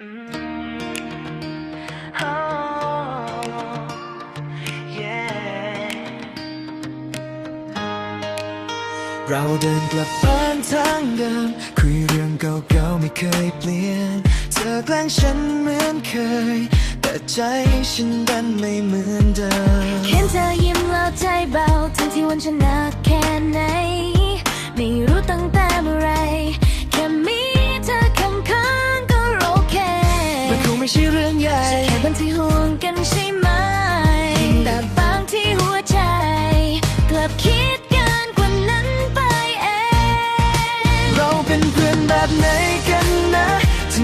เราเดินกลับบ้านทางเดิม คุยเรื่องเก่าๆไม่เคยเปลี่ยน เธอแกล้งฉันเหมือนเคย แต่ใจฉันดันไม่เหมือนเดิมเห็นเธอยิ้มแล้วใจเบาทั้งที่วันฉันหนักแค่ไหน ไม่รู้ตั้งแต่เมื่อไหร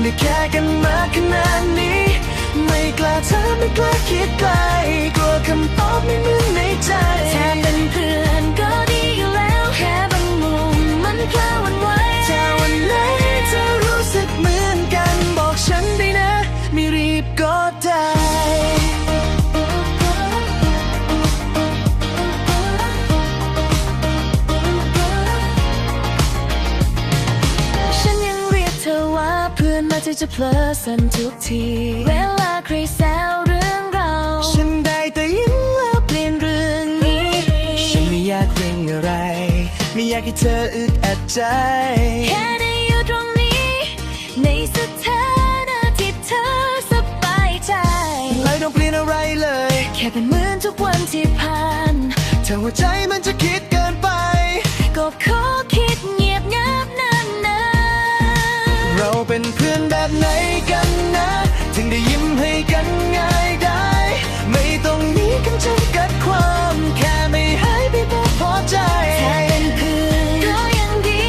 ได้แค่กันมาขนาดนี้ ไม่กล้าถามไม่กล้าคิดไกลกลัวคำตอบไม่เหมือนในใจ จะเพลอสันทุกที เวลาใครแซวเรื่องเรา ฉันได้แต่ยิ้มแล้วเปลี่ยนเรื่องนี้ ฉันไม่อยากเร่งอะไร ไม่อยากให้เธออึดอัดใจ แค่ได้อยู่ตรงนี้ ในสถานะที่เธอสบายใจไม่ต้องเปลี่ยนอะไรเลย แค่เป็นเหมือนทุกวันที่ผ่านถ้าหัวใจมันจะคิดเกินไป ก็ขอคิดเงียบงับนานๆเราเป็นเพื่อน แบบไหนกันนะ ถึงได้ยิ้มให้กันง่ายได้ ไม่ต้องมีคำจำกัดความแค่ไม่หายไปบอกพอใจแค่เป็นเพื่อนก็ยังดี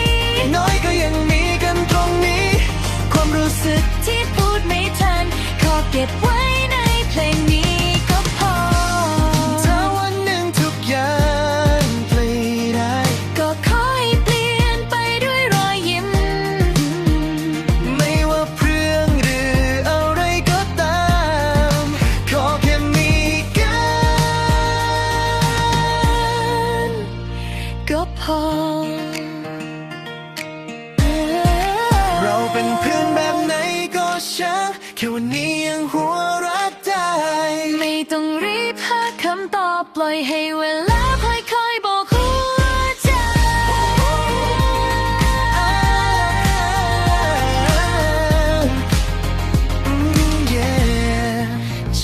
น้อยก็ยังมีกันตรงนี้ ความรู้สึกที่พูดไม่ทัน ขอเก็บไว้ เราเป็นเพื่อนแบบไหนก็ช่างแค่วันนี้ยังหัวรักได้ ไม่ต้องรีบหาคำตอบปล่อยให้เวลาค่อยๆบอกหัวใจ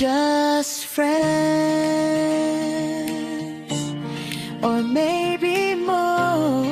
just friends or maybe oh.